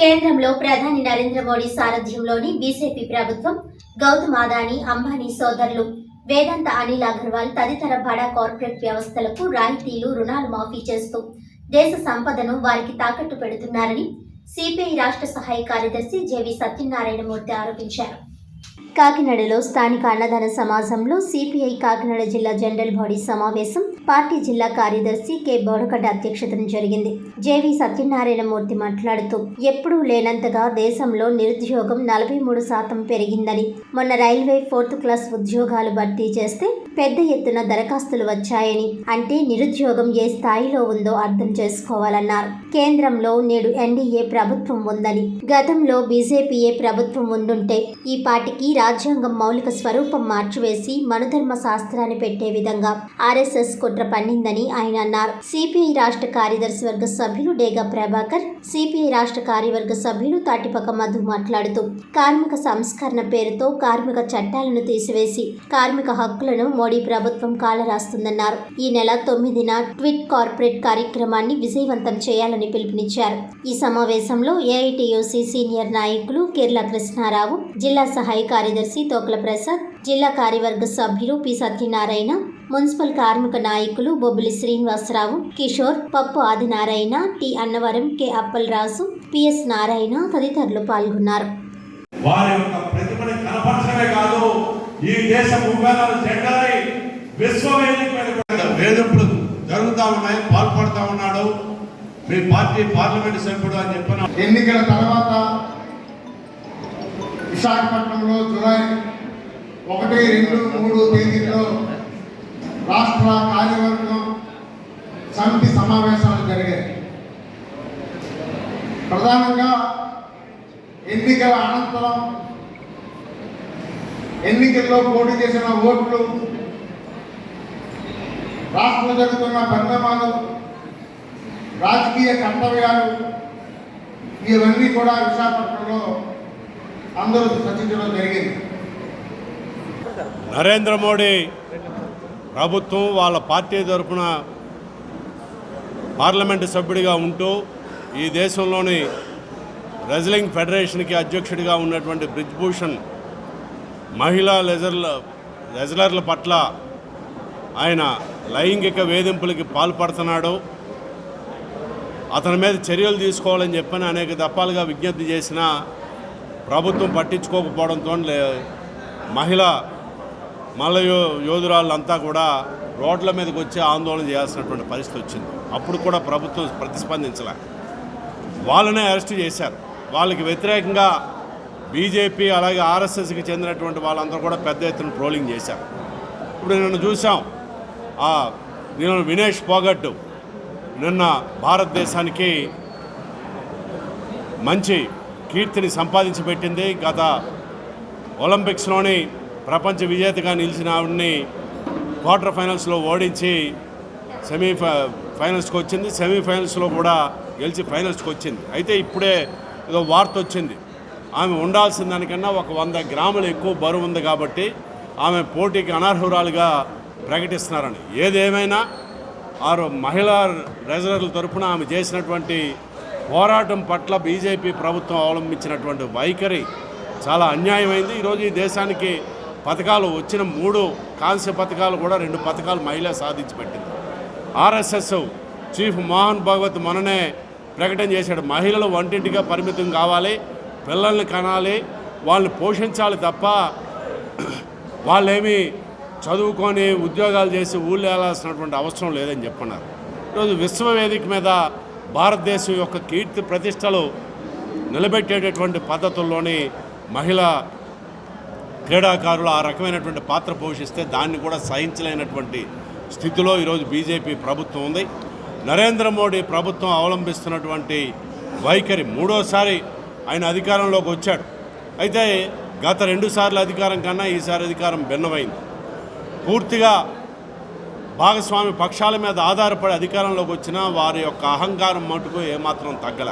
కేంద్రంలో ప్రధాని నరేంద్ర మోడీ సారథ్యంలోని బీజేపీ ప్రభుత్వం గౌతమ్ అదానీ అంబానీ సోదరులు వేదాంత అనిల్ అగర్వాల్ తదితర బడా కార్పొరేట్ వ్యవస్థలకు రాయితీలు రుణాలు మాఫీ చేస్తూ దేశ సంపదను వారికి తాకట్టు పెడుతున్నారని సిపిఐ రాష్ట్ర సహాయ కార్యదర్శి జేవి సత్యనారాయణమూర్తి ఆరోపించారు. కాకినాడలో స్థానిక అన్నదాన సమాజంలో సిపిఐ కాకినాడ జిల్లా జనరల్ బాడీ సమావేశం పార్టీ జిల్లా కార్యదర్శి కె. బోడగడ్డ అధ్యక్షతన జరిగింది. జేవి సత్యనారాయణమూర్తి మాట్లాడుతూ ఎప్పుడూ లేనంతగా దేశంలో నిరుద్యోగం నలభై మూడు శాతం పెరిగిందని. మొన్న రైల్వే ఫోర్త్ క్లాస్ ఉద్యోగాలు భర్తీ చేస్తే పెద్ద ఎత్తున దరఖాస్తులు వచ్చాయని. అంటే నిరుద్యోగం ఏ స్థాయిలో ఉందో అర్థం చేసుకోవాలన్నారు. కేంద్రంలో నేడు ఎన్డీఏ ప్రభుత్వం ఉందని. గతంలో బీజేపీయే ప్రభుత్వం ఉండుంటే ఈ పార్టీకి రాజ్యాంగం మౌలిక స్వరూపం మార్చివేసి మనుధర్మ శాస్త్రాన్ని పెట్టే విధంగా ఆర్ఎస్ఎస్ కుట్ర పన్నిందని ఆయన అన్నారు. సిపిఐ రాష్ట్ర కార్యదర్శి వర్గ సభ్యులు డేగా ప్రభాకర్ సిపిఐ రాష్ట్ర కార్యవర్గ సభ్యులు తాటిపక్క మధు మాట్లాడుతూ కార్మిక సంస్కరణ పేరుతో కార్మిక చట్టాలను తీసివేసి కార్మిక హక్కులను మోడీ ప్రభుత్వం కాలరాస్తుందన్నారు. ఈ నెల తొమ్మిదిన ట్విట్ కార్పొరేట్ కార్యక్రమాన్ని విజయవంతం చేయాలని పిలుపునిచ్చారు. ఈ సమావేశంలో ఏఐటియుసి సీనియర్ నాయకులు కిర్ల కృష్ణారావు జిల్లా సహాయ కార్యదర్శి తోకల ప్రసాద్ జిల్లా కార్యవర్గ సభ్యులు పి. సత్యనారాయణ మున్సిపల్ కార్మిక నాయకులు Bobbili Srinivasarao Kishore Pappu Adinarayana T. Annavaram K. Appalaraju PS Narayana తదితరులు పాల్గొన్నారు. వారి యొక్క ప్రతిభని కనపరచడమే కాదు ఈ దేశ జెండాని వేధింపులు జరుగుతా ఉన్నాయి పాల్పడతా ఉన్నాడు. మీ పార్టీ పార్లమెంట్ సభ్యుడు అని చెప్పిన ఎన్నికల తర్వాత విశాఖపట్నంలో జూలై ఒకటి రెండు మూడు తేదీల్లో రాష్ట్ర కార్యవర్గం సమితి సమావేశాలు జరిగాయి. ప్రధానంగా ఎన్నికల అనంతరం ఎన్నికల్లో పోటీ చేసిన ఓట్లు రాష్ట్రంలో జరుగుతున్న పరిణామాలు రాజకీయ కర్తవ్యాలు ఇవన్నీ కూడా విశాఖపట్నంలో అందరూ చర్చించడం జరిగింది. నరేంద్ర మోడీ ప్రభుత్వం వాళ్ళ పార్టీ తరఫున పార్లమెంటు సభ్యుడిగా ఉంటూ ఈ దేశంలోని రెజ్లింగ్ ఫెడరేషన్కి అధ్యక్షుడిగా ఉన్నటువంటి బ్రిజ్భూషణ్ మహిళా లెజర్ల రెజ్లర్ల పట్ల ఆయన లైంగిక వేధింపులకి పాల్పడుతున్నాడు. అతని మీద చర్యలు తీసుకోవాలని చెప్పని అనేక దఫాలుగా విజ్ఞప్తి చేసినా ప్రభుత్వం పట్టించుకోకపోవడంతో మహిళ మల్ల యో యోధురాళ్ళంతా కూడా రోడ్ల మీదకి వచ్చి ఆందోళన చేయాల్సినటువంటి పరిస్థితి వచ్చింది. అప్పుడు కూడా ప్రభుత్వం ప్రతిస్పందించలే. వాళ్ళనే అరెస్ట్ చేశారు. వాళ్ళకి వ్యతిరేకంగా బీజేపీ అలాగే ఆర్ఎస్ఎస్కి చెందినటువంటి వాళ్ళందరూ కూడా పెద్ద ఎత్తున ట్రోలింగ్ చేశారు. ఇప్పుడు నిన్న చూసాం నేను వినేష్ పోగట్ నిన్న భారతదేశానికి మంచి కీర్తిని సంపాదించి పెట్టింది. గత ఒలింపిక్స్లోని ప్రపంచ విజేతగా నిలిచిన ఆవిడని క్వార్టర్ ఫైనల్స్లో ఓడించి సెమీ ఫై- ఫైనల్స్కి వచ్చింది. సెమీఫైనల్స్లో కూడా గెలిచి ఫైనల్స్కి వచ్చింది. అయితే ఇప్పుడే ఏదో వార్త వచ్చింది. ఆమె ఉండాల్సిన దానికన్నా ఒక వంద గ్రాములు ఎక్కువ బరువు ఉంది కాబట్టి ఆమె పోటీకి అనర్హురాలుగా ప్రకటిస్తున్నారని. ఏదేమైనా ఆరు మహిళా రెజలర్ల తరఫున ఆమె చేసినటువంటి పోరాటం పట్ల బీజేపీ ప్రభుత్వం అవలంబించినటువంటి వైఖరి చాలా అన్యాయమైంది. ఈరోజు ఈ దేశానికి పథకాలు వచ్చిన మూడు కాంస్య పథకాలు కూడా రెండు పథకాలు మహిళ సాధించి పెట్టింది. ఆర్ఎస్ఎస్ చీఫ్ మోహన్ భగవత్ మననే ప్రకటన చేశాడు. మహిళలు వంటింటిగా పరిమితం కావాలి పిల్లల్ని కనాలి వాళ్ళని పోషించాలి తప్ప వాళ్ళేమి చదువుకొని ఉద్యోగాలు చేసి ఊళ్ళు వెళ్ళాల్సినటువంటి అవసరం లేదని చెప్పన్నారు. ఈరోజు విశ్వవేదిక మీద భారతదేశం యొక్క కీర్తి ప్రతిష్టలు నిలబెట్టేటటువంటి పద్ధతుల్లోని మహిళా క్రీడాకారులు ఆ రకమైనటువంటి పాత్ర పోషిస్తే దాన్ని కూడా సహించలేనటువంటి స్థితిలో ఈరోజు బీజేపీ ప్రభుత్వం ఉంది. నరేంద్ర మోడీ ప్రభుత్వం అవలంబిస్తున్నటువంటి వైఖరి మూడోసారి ఆయన అధికారంలోకి వచ్చాడు. అయితే గత రెండు సార్లు అధికారం కన్నా ఈసారి అధికారం భిన్నమైంది. పూర్తిగా భాగస్వామి పక్షాల మీద ఆధారపడి అధికారంలోకి వచ్చిన వారి యొక్క అహంకారం మటుకు ఏమాత్రం తగ్గల.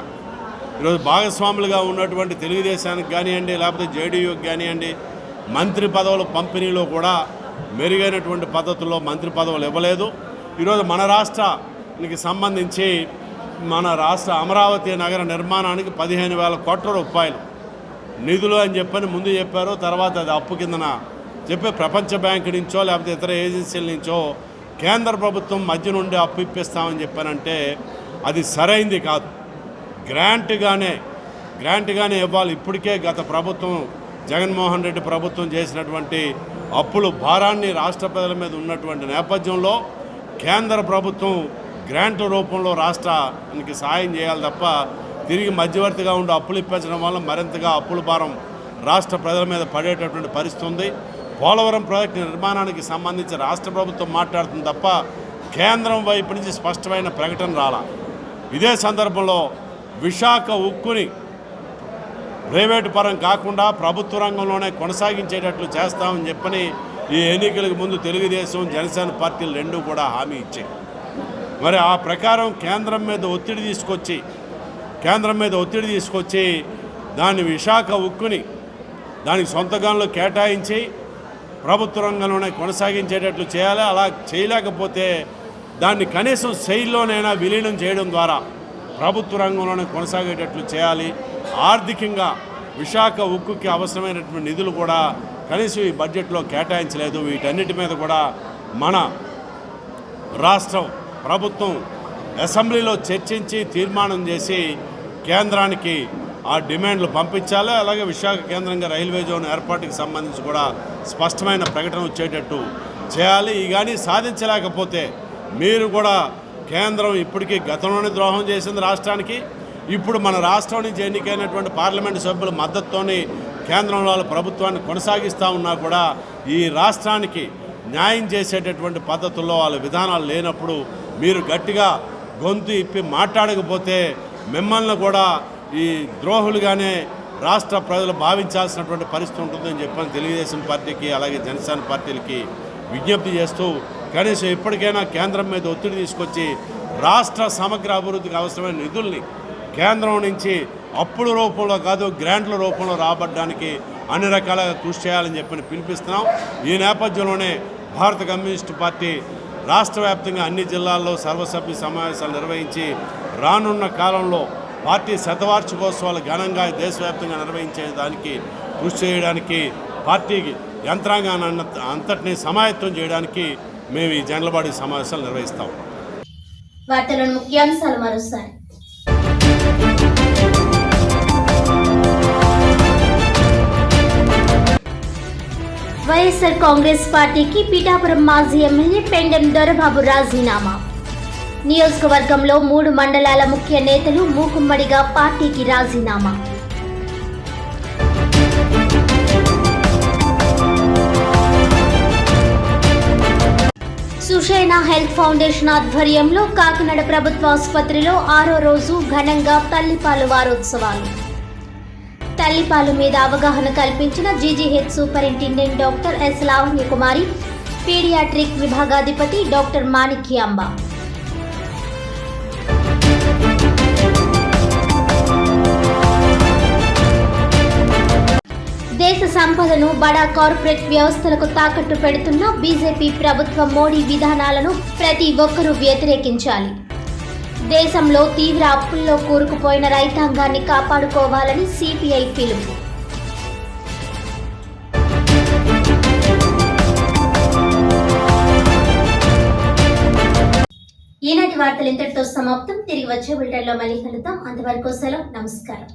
ఈరోజు భాగస్వాములుగా ఉన్నటువంటి తెలుగుదేశానికి కానివ్వండి లేకపోతే జేడీయూకి కానివ్వండి మంత్రి పదవుల పంపిణీలో కూడా మెరుగైనటువంటి పద్ధతుల్లో మంత్రి పదవులు ఇవ్వలేదు. ఈరోజు మన రాష్ట్రానికి సంబంధించి మన రాష్ట్ర అమరావతి నగర నిర్మాణానికి పదిహేను వేల కోట్ల రూపాయలు నిధులు అని చెప్పని ముందు చెప్పారు. తర్వాత అది అప్పు కిందన చెప్పి ప్రపంచ బ్యాంకు నుంచో లేకపోతే ఇతర ఏజెన్సీల నుంచో కేంద్ర ప్రభుత్వం మధ్య నుండి అప్పు ఇప్పిస్తామని చెప్పానంటే అది సరైంది కాదు. గ్రాంట్గానే గ్రాంట్గానే ఇవ్వాలి. ఇప్పటికే గత ప్రభుత్వం జగన్మోహన్ రెడ్డి ప్రభుత్వం చేసినటువంటి అప్పులు భారాన్ని రాష్ట్ర ప్రజల మీద ఉన్నటువంటి నేపథ్యంలో కేంద్ర ప్రభుత్వం గ్రాంట్ రూపంలో రాష్ట్రానికి సాయం చేయాలి తప్ప తిరిగి మధ్యవర్తిగా ఉండి అప్పులు ఇప్పించడం వల్ల మరింతగా అప్పుల భారం రాష్ట్ర ప్రజల మీద పడేటటువంటి పరిస్థితి ఉంది. పోలవరం ప్రాజెక్టు నిర్మాణానికి సంబంధించి రాష్ట్ర ప్రభుత్వం మాట్లాడుతుంది తప్ప కేంద్రం వైపు నుంచి స్పష్టమైన ప్రకటన రాలా. ఇదే సందర్భంలో విశాఖ ఉక్కుని ప్రైవేటు పరం కాకుండా ప్రభుత్వ రంగంలోనే కొనసాగించేటట్లు చేస్తామని చెప్పని ఈ ఎన్నికలకు ముందు తెలుగుదేశం జనసేన పార్టీలు రెండూ కూడా హామీ ఇచ్చాయి. మరి ఆ ప్రకారం కేంద్రం మీద ఒత్తిడి తీసుకొచ్చి కేంద్రం మీద ఒత్తిడి తీసుకొచ్చి దాన్ని విశాఖ ఉక్కుని దానికి సొంతగాంలో కేటాయించి ప్రభుత్వ రంగంలోనే కొనసాగించేటట్లు చేయాలి? అలా చేయలేకపోతే దాన్ని కనీసం శైలిలోనైనా విలీనం చేయడం ద్వారా ప్రభుత్వ రంగంలోనే కొనసాగేటట్లు చేయాలి. ఆర్థికంగా విశాఖ ఉక్కుకి అవసరమైనటువంటి నిధులు కూడా కనీసం ఈ బడ్జెట్లో కేటాయించలేదు. వీటన్నిటి మీద కూడా మన రాష్ట్రం ప్రభుత్వం అసెంబ్లీలో చర్చించి తీర్మానం చేసి కేంద్రానికి ఆ డిమాండ్లు పంపించాలి. అలాగే విశాఖ కేంద్రంగా రైల్వే జోన్ ఏర్పాటుకి సంబంధించి కూడా స్పష్టమైన ప్రకటన వచ్చేటట్టు చేయాలి. ఈ కానీ సాధించలేకపోతే మీరు కూడా కేంద్రం ఇప్పటికీ గతంలోనే ద్రోహం చేసింది రాష్ట్రానికి. ఇప్పుడు మన రాష్ట్రం నుంచి ఎన్నికైనటువంటి పార్లమెంటు సభ్యుల మద్దతుతోని కేంద్రంలో వాళ్ళ ప్రభుత్వాన్ని కొనసాగిస్తూ ఉన్నా కూడా ఈ రాష్ట్రానికి న్యాయం చేసేటటువంటి పద్ధతుల్లో వాళ్ళ విధానాలు లేనప్పుడు మీరు గట్టిగా గొంతు ఇప్పి మాట్లాడకపోతే మిమ్మల్ని కూడా ఈ ద్రోహులుగానే రాష్ట్ర ప్రజలు భావించాల్సినటువంటి పరిస్థితి ఉంటుందని చెప్పని తెలుగుదేశం పార్టీకి అలాగే జనసేన పార్టీలకి విజ్ఞప్తి చేస్తూ కనీసం ఇప్పటికైనా కేంద్రం మీద ఒత్తిడి తీసుకొచ్చి రాష్ట్ర సమగ్ర అభివృద్ధికి అవసరమైన నిధుల్ని కేంద్రం నుంచి అప్పుల రూపంలో కాదు గ్రాంట్ల రూపంలో రాబడ్డానికి అన్ని రకాలుగా కృషి చేయాలని చెప్పని పిలిపిస్తున్నాం. ఈ నేపథ్యంలోనే భారత కమ్యూనిస్టు పార్టీ రాష్ట్ర వ్యాప్తంగా అన్ని జిల్లాల్లో సర్వసభ్య సమావేశాలు నిర్వహించి రానున్న కాలంలో పార్టీ శతవార్షికోత్సవాలు ఘనంగా దేశవ్యాప్తంగా నిర్వహించే దానికి కృషి చేయడానికి పార్టీకి యంత్రాంగాన్ని అంతటినీ సమాయత్తం చేయడానికి మేము ఈ జనరల్ సమావేశాలు నిర్వహిస్తాం వార్తలోని ముఖ్యాంశాలు మరోసారి. వైఎస్ఆర్ కాంగ్రెస్ పార్టీకి పీఠాపురం మాజీ ఎమ్మెల్యే పెండెం దొరబాబు రాజీనామా. నియోజకవర్గంలో మూడు మండలాల ముఖ్య నేతలు మూకుమ్మడిగా పార్టీకి రాజీనామా. సుషేణ హెల్త్ ఫౌండేషన్ ఆధ్వర్యంలో కాకినాడ ప్రభుత్వ ఆసుపత్రిలో ఆరో రోజు ఘనంగా తల్లిపాలు వారోత్సవాలు. తల్లిపాలు మీద అవగాహన కల్పించిన GGH superintendent doctor S Lavanya Kumari paediatric విభాగాధిపతి doctor Manikyamba. సంపదను బడా కార్పొరేట్ వ్యవస్థలకు తాకట్టు పెడుతున్న బీజేపీ ప్రభుత్వ మోడీ విధానాలను ప్రతి ఒక్కరూ వ్యతిరేకించాలి. దేశంలో తీవ్ర అప్పుల్లో కూరుకుపోయిన రైతాంగాన్ని కాపాడుకోవాలని సిపిఐ పిలుపు. ఈనాటి వార్తలు ఇంతటితో సమాప్తం. తిరిగి వచ్చే బులెటిన్లో మళ్ళీ కలుద్దాం. అంతవరకు సెలవు. నమస్కారం.